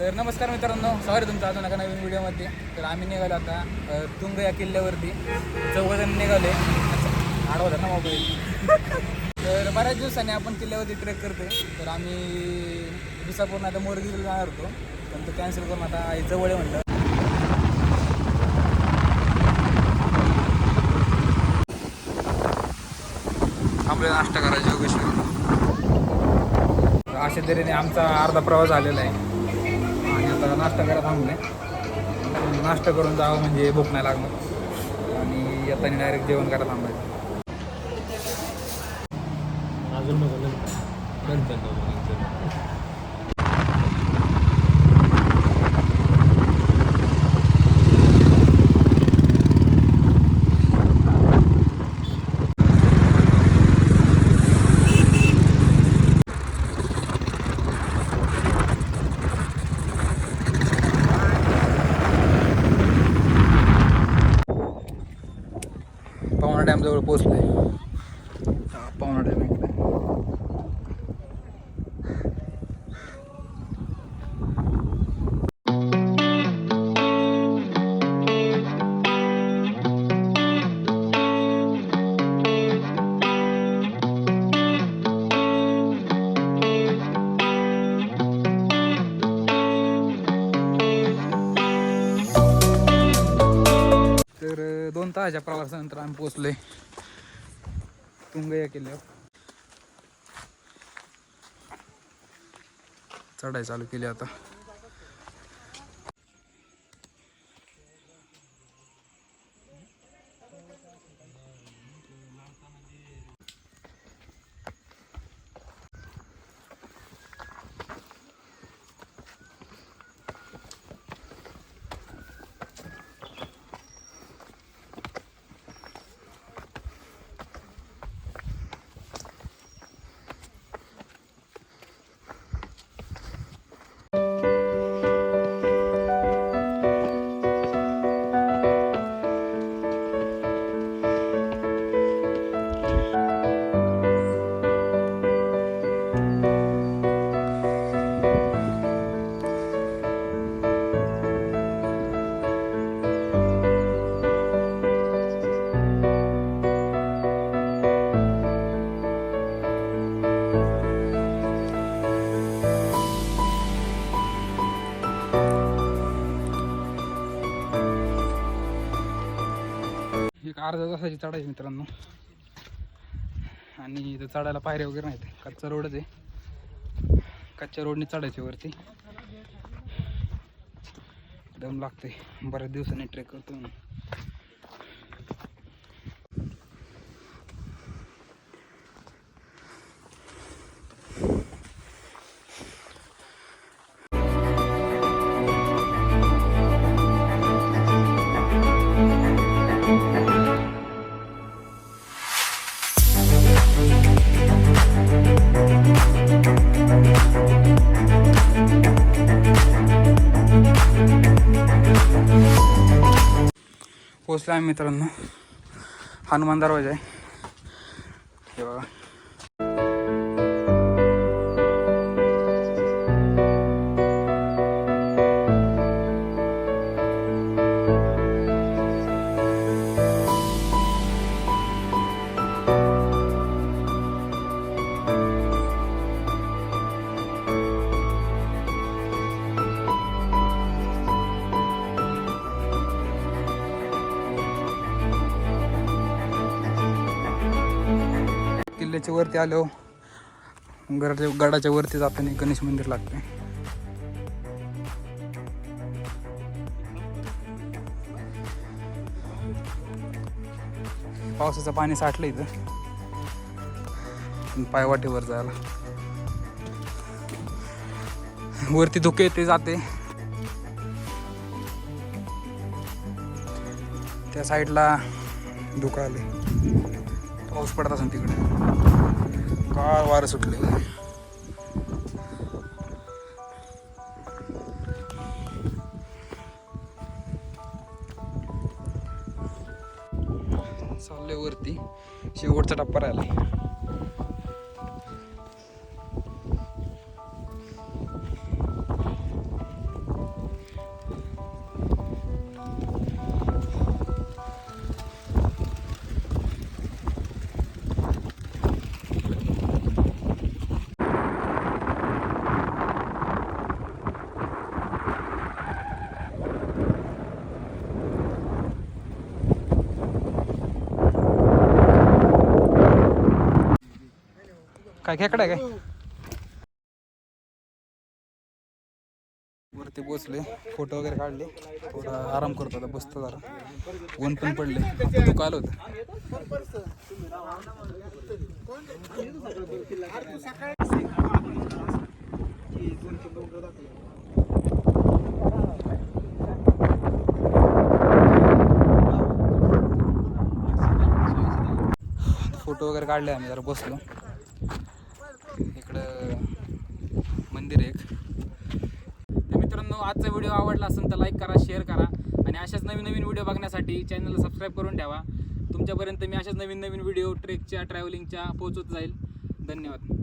तर नमस्कार मित्रांनो सॉरी तुमचं अजून एका नवीन व्हिडिओमध्ये. तर आम्ही निघालो आता तुंग या किल्ल्यावरती. चौघजण निघाले. आडवा ना मोबाईल तर बऱ्याच दिवसांनी आपण किल्ल्यावरती ट्रेक करतो तर आम्ही दिवसापूर्ण आता मोरगीला जाणार होतो. पण तो कॅन्सल करून आता आई जवळ आहे म्हणलं. आपल्याला नाश्ता करायचे योगेश्वर अशा तऱ्हेने आमचा अर्धा प्रवास झालेला आहे. आता नाश्ता करा नये. नाश्ता करून जावं म्हणजे भूक नाही लागणार. आणि येताना डायरेक्ट जेवण करा थांबायचं. पावणा डॅमजवळ पोचलो आहे पावणा डॅम अ, प्रवासानंतर आम्ही पोचलोय तुंग या किल्ल्यावर. चढाई चालू केली आता. अर्धा तासाची चढाई मित्रांनो. आणि इथं चढायला पायऱ्या वगैरे नाहीत. कच्चा रोडच आहे. कच्च्या रोडने चढायचे वरती. दम लागते बऱ्याच दिवसांनी ट्रेक करतो पोचलो आहे मित्रांनो. हनुमान दरवाजा आहे. हे बघा. गडाच्या वरती आलो गडाच्या गडाच्या वरती जाताना गणेश मंदिर लागते. पावसाचं पाणी साठलं इथं. पायवाटेवर जायला. वरती धुके येते जाते. त्या साईडला धुकं आले. पाऊस पडत असेल तिकडे. काळ वारं सुटले चाललंय वरती. शेवटचा टप्पा राहिला काय खेकडा आहे काय? वरती पोचले फोटो वगैरे काढले. थोडा आराम करतो आता बसतो जरा. ऊन पण पडले. तू काल होत. फोटो वगैरे काढले आम्ही जरा बसलो. मंदिर आहे एक. तर मित्रांनो आजचा व्हिडिओ आवडला असेल तर लाईक करा शेअर करा आणि अशाच नवीन नवीन व्हिडिओ बघण्यासाठी चॅनलला सबस्क्राईब करून ठेवा. तुमच्यापर्यंत मी अशाच नवीन नवीन व्हिडिओ ट्रेकच्या ट्रॅव्हलिंगच्या पोहोचवत जाईल. धन्यवाद.